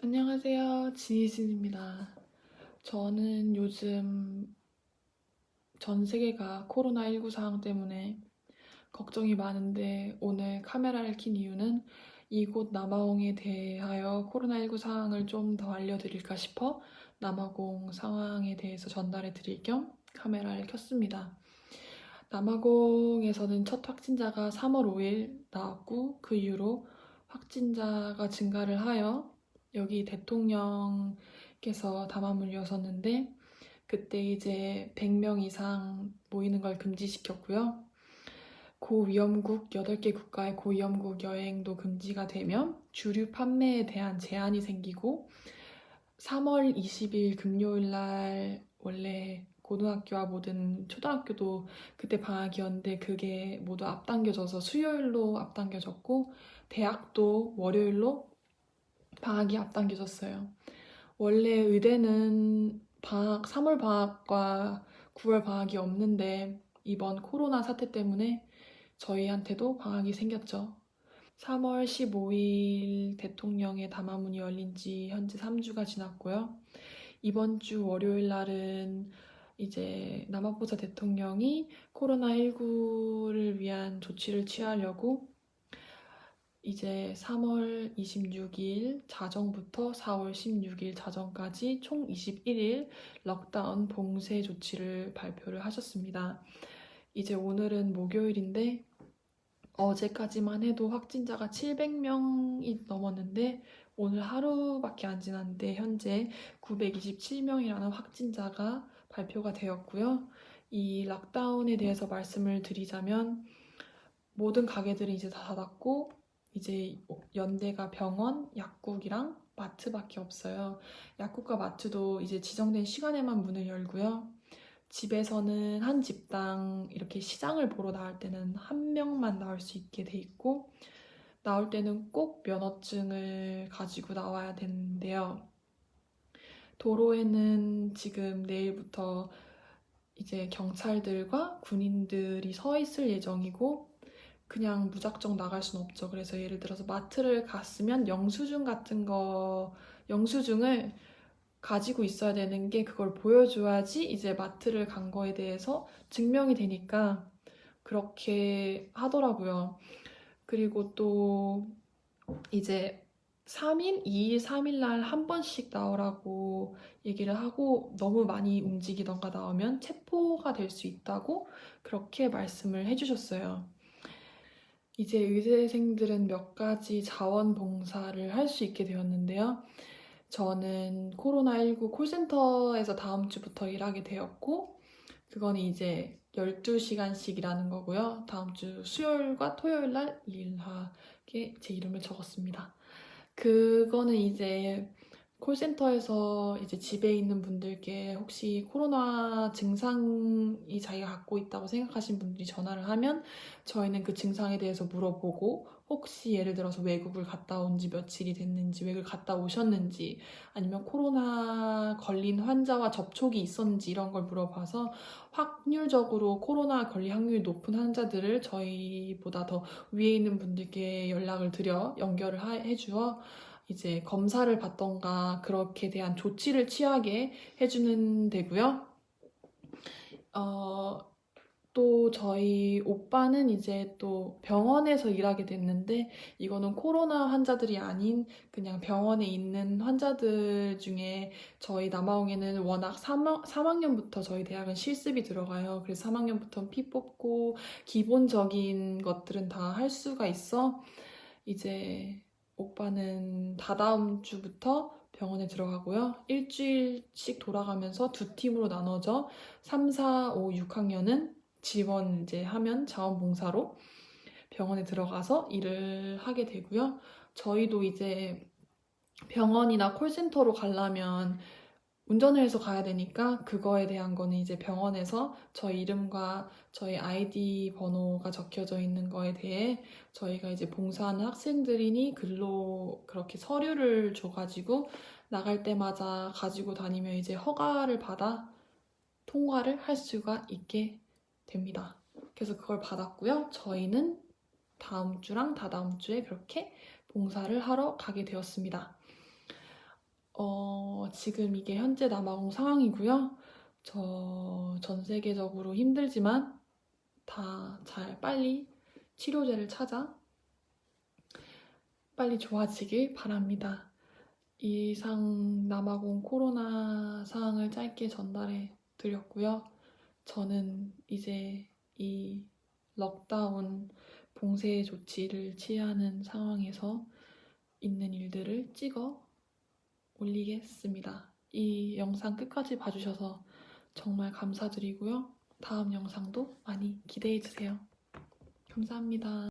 안녕하세요. 지니진입니다. 저는 요즘 전 세계가 코로나19 상황 때문에 걱정이 많은데 오늘 카메라를 킨 이유는 이곳 남아공에 대하여 코로나19 상황을 좀 더 알려드릴까 싶어 남아공 상황에 대해서 전달해 드릴 겸 카메라를 켰습니다. 남아공에서는 첫 확진자가 3월 5일 나왔고 그 이후로 확진자가 증가를 하여 여기 대통령께서 담화문을 여셨는데 그때 이제 100명 이상 모이는 걸 금지시켰고요. 고위험국 8개 국가의 고위험국 여행도 금지가 되면 주류 판매에 대한 제한이 생기고 3월 20일 금요일 날 원래 고등학교와 모든 초등학교도 그때 방학이었는데 그게 모두 앞당겨져서 수요일로 앞당겨졌고 대학도 월요일로 방학이 앞당겨졌어요. 원래 의대는 방학, 3월 방학과 9월 방학이 없는데 이번 코로나 사태 때문에 저희한테도 방학이 생겼죠. 3월 15일 대통령의 담화문이 열린 지 현재 3주가 지났고요. 이번 주 월요일 날은 이제 남아보자 대통령이 코로나19를 위한 조치를 취하려고 이제 3월 26일 자정부터 4월 16일 자정까지 총 21일 럭다운 봉쇄 조치를 발표를 하셨습니다. 이제 오늘은 목요일인데 어제까지만 해도 확진자가 700명이 넘었는데 오늘 하루밖에 안 지났는데 현재 927명이라는 확진자가 발표가 되었고요. 이 락다운에 대해서 말씀을 드리자면 모든 가게들이 이제 다 닫았고 이제 연대가 병원, 약국이랑 마트밖에 없어요. 약국과 마트도 이제 지정된 시간에만 문을 열고요. 집에서는 한 집당 이렇게 시장을 보러 나올 때는 한 명만 나올 수 있게 돼 있고 나올 때는 꼭 면허증을 가지고 나와야 되는데요. 도로에는 지금 내일부터 이제 경찰들과 군인들이 서 있을 예정이고 그냥 무작정 나갈 순 없죠. 그래서 예를 들어서 마트를 갔으면 영수증 같은 거, 영수증을 가지고 있어야 되는 게 그걸 보여줘야지 이제 마트를 간 거에 대해서 증명이 되니까 그렇게 하더라고요. 그리고 또 이제 3일, 2일, 3일 날 한 번씩 나오라고 얘기를 하고 너무 많이 움직이던가 나오면 체포가 될 수 있다고 그렇게 말씀을 해주셨어요. 이제 의대생들은 몇 가지 자원 봉사를 할 수 있게 되었는데요. 저는 코로나19 콜센터에서 다음 주부터 일하게 되었고, 그거는 이제 12시간씩 일하는 거고요. 다음 주 수요일과 토요일 날 일하게 제 이름을 적었습니다. 그거는 이제 콜센터에서 이제 집에 있는 분들께 혹시 코로나 증상이 자기가 갖고 있다고 생각하신 분들이 전화를 하면 저희는 그 증상에 대해서 물어보고 혹시 예를 들어서 외국을 갔다 온 지 며칠이 됐는지 외국을 갔다 오셨는지 아니면 코로나 걸린 환자와 접촉이 있었는지 이런 걸 물어봐서 확률적으로 코로나 걸릴 확률이 높은 환자들을 저희보다 더 위에 있는 분들께 연락을 드려 연결을 하- 해주어 이제 검사를 받던가 그렇게 대한 조치를 취하게 해주는 데고요. 어, 또 저희 오빠는 이제 또 병원에서 일하게 됐는데 이거는 코로나 환자들이 아닌 그냥 병원에 있는 환자들 중에 저희 남아공에는 워낙 3학, 3학년부터 저희 대학은 실습이 들어가요. 그래서 3학년부터 피 뽑고 기본적인 것들은 다 할 수가 있어. 이제 오빠는 다다음 주부터 병원에 들어가고요. 일주일씩 돌아가면서 두 팀으로 나눠져 3, 4, 5, 6학년은 지원 이제 하면 자원봉사로 병원에 들어가서 일을 하게 되고요. 저희도 이제 병원이나 콜센터로 가려면 운전을 해서 가야 되니까 그거에 대한 거는 이제 병원에서 저희 이름과 저희 아이디 번호가 적혀져 있는 거에 대해 저희가 이제 봉사하는 학생들이니 글로 그렇게 서류를 줘가지고 나갈 때마다 가지고 다니면 이제 허가를 받아 통과를 할 수가 있게 됩니다. 그래서 그걸 받았고요. 저희는 다음 주랑 다다음 주에 그렇게 봉사를 하러 가게 되었습니다. 어, 지금 이게 현재 남아공 상황이고요. 저 전 세계적으로 힘들지만 다 잘 빨리 치료제를 찾아 빨리 좋아지길 바랍니다. 이상 남아공 코로나 상황을 짧게 전달해 드렸고요. 저는 이제 이 럭다운 봉쇄 조치를 취하는 상황에서 있는 일들을 찍어 올리겠습니다. 이 영상 끝까지 봐주셔서 정말 감사드리고요. 다음 영상도 많이 기대해 주세요. 감사합니다.